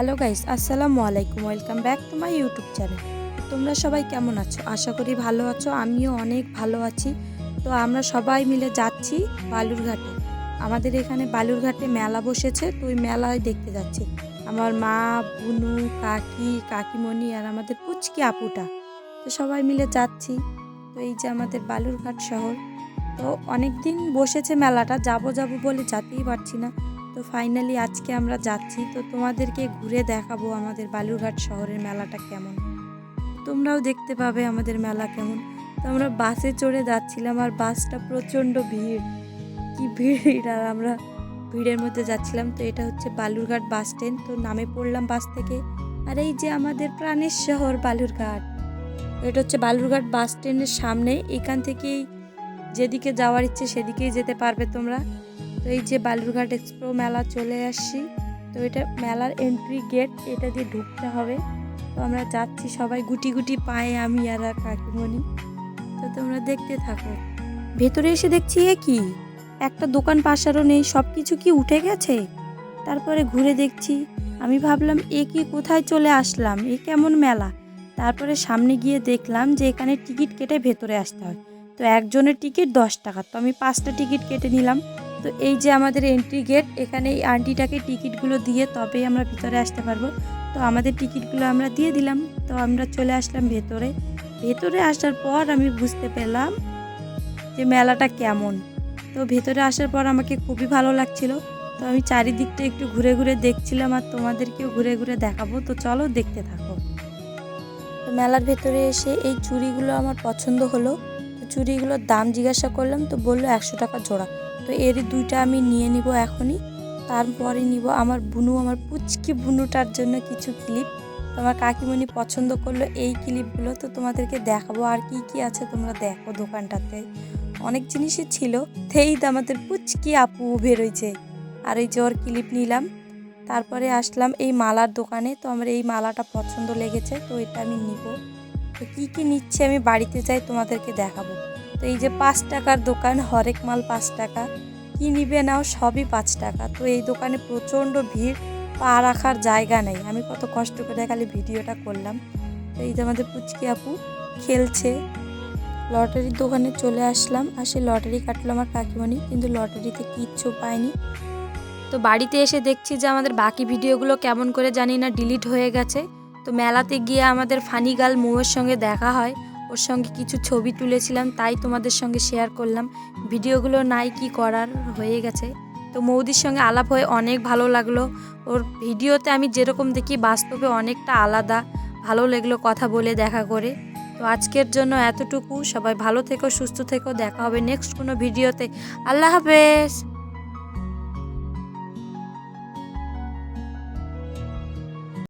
Hello guys, আসসালামু আলাইকুম। Welcome back to my YouTube channel. তোমরা সবাই কেমন আছো? আশা করি ভালো আছো, আমিও অনেক ভালো আছি। তো আমরা সবাই মিলে যাচ্ছি বালুরঘাটে। আমাদের এখানে বালুরঘাটে মেলা বসেছে, তো ওই মেলায় দেখতে যাচ্ছি। আমার মা, বুনু, কাকি, কাকিমণি আর আমাদের পুচকি আপুটা। তো সবাই মিলে যাচ্ছি। তো এই যে আমাদের বালুরঘাট শহর। তো অনেক দিন বসেছে মেলাটা, যাব যাব বলে যেতেই পারছি না। তো ফাইনালি আজকে আমরা যাচ্ছি। তো তোমাদেরকে ঘুরে দেখাবো আমাদের বালুরঘাট শহরের মেলাটা কেমন। তোমরাও দেখতে পাবে আমাদের মেলা কেমন। তো আমরা বাসে চড়ে যাচ্ছিলাম আর বাসটা প্রচণ্ড ভিড়। কি ভিড় আর আমরা ভিড়ের মধ্যে যাচ্ছিলাম। তো এটা হচ্ছে বালুরঘাট বাস স্ট্যান্ড তো নামে পড়লাম বাস থেকে। আর এই যে আমাদের প্রাণের শহর বালুরঘাট। এটা হচ্ছে বালুরঘাট বাস স্ট্যান্ডের সামনে। এখান থেকেই যেদিকে যাওয়ার ইচ্ছে সেদিকেই যেতে পারবে তোমরা। এই যে বালুরঘাট এক্সপ্রো মেলা চলে আসছি তো এটা মেলার এন্ট্রি গেট এটা দিয়ে ঢুকতে হবে। তো আমরা যাচ্ছি সবাই গুটি গুটি পায়ে, আমি আর আর কাকিমণি। তো তোমরা দেখতে থাকো। ভেতরে এসে দেখছি এ কি? একটা দোকান পাশারও নেই সব কিছু কি উঠে গেছে? তারপরে ঘুরে দেখছি, আমি ভাবলাম, এ কি কোথায় চলে আসলাম? এ কেমন মেলা? তারপরে সামনে গিয়ে দেখলাম যে এখানে টিকিট কেটে ভেতরে আসতে হয়। তো একজনের টিকিট দশ টাকা, তো আমি পাঁচটা টিকিট কেটে নিলাম। তো এই যে আমাদের এন্ট্রি গেট এখানে এই আন্টিটাকে টিকিটগুলো দিয়ে তবেই আমরা ভিতরে আসতে পারব। তো আমাদের টিকিটগুলো আমরা দিয়ে দিলাম। তো আমরা চলে আসলাম ভেতরে। ভেতরে আসার পর আমি বুঝতে পেলাম যে মেলাটা কেমন। তো ভেতরে আসার পর আমাকে খুবই ভালো লাগছিল। তো আমি চারিদিকটা একটু ঘুরে ঘুরে দেখছিলাম আর তোমাদেরকেও ঘুরে ঘুরে দেখাবো। তো চলো দেখতে থাকো। তো মেলার ভেতরে এসে এই চুড়িগুলো আমার পছন্দ হলো। তো চুড়িগুলোর দাম জিজ্ঞাসা করলাম। তো বলল একশো টাকা জোড়া। তো এরই দুইটা আমি নিয়ে নিব এখনই। তারপরে নিব আমার বুনু, আমার পুচকি বুনুটার জন্য কিছু ক্লিপ। তোমার কাকিমণি পছন্দ করল এই ক্লিপগুলো, তো তোমাদেরকে দেখাবো আর কি কি আছে, তোমরা দেখো দোকানটাতে। অনেক জিনিসই ছিল। তো আমাদের পুচকি আপু বেরোইছে। আর এই ওর ক্লিপ নিলাম। তারপরে আসলাম এই মালার দোকানে, তো আমার এই মালাটা পছন্দ লেগেছে, তো এটা আমি নিব। তো কী কী নিচ্ছে আমি বাড়িতে যাই তোমাদেরকে দেখাবো। তো এই যে পাঁচ টাকার দোকান, হরেক মাল পাঁচ টাকা। কি নিবে নাও, সবই পাঁচ টাকা। তো এই দোকানে প্রচণ্ড ভিড়, পা রাখার জায়গা নেই। আমি কত কষ্ট করে খালি ভিডিওটা করলাম। তো এই যে আমাদের পুচকি আপু খেলছে। লটারির দোকানে চলে আসলাম। আর সে লটারি কাটলো আমার কাকিমণি, কিন্তু লটারিতে কিচ্ছু পায়নি। তো বাড়িতে এসে দেখছি যে আমাদের বাকি ভিডিওগুলো কেমন করে জানি না ডিলিট হয়ে গেছে। তো মেলাতে গিয়ে আমাদের ফানি গার্ল মৌয়ের সঙ্গে দেখা হয়। ওর সঙ্গে কিছু ছবি তুলেছিলাম, তাই তোমাদের সঙ্গে শেয়ার করলাম। ভিডিওগুলো নাই কি করার হয়ে গেছে। তো মৌদির সঙ্গে আলাপ হয়ে অনেক ভালো লাগল। ওর ভিডিওতে আমি যেরকম দেখি, বাস্তবে অনেকটা আলাদা। ভালো লাগল কথা বলে দেখা করে। তো আজকের জন্য এতটুকু। সবাই ভালো থেকো, সুস্থ থেকো। দেখা হবে নেক্সট কোনো ভিডিওতে। আল্লাহ হাফেজ!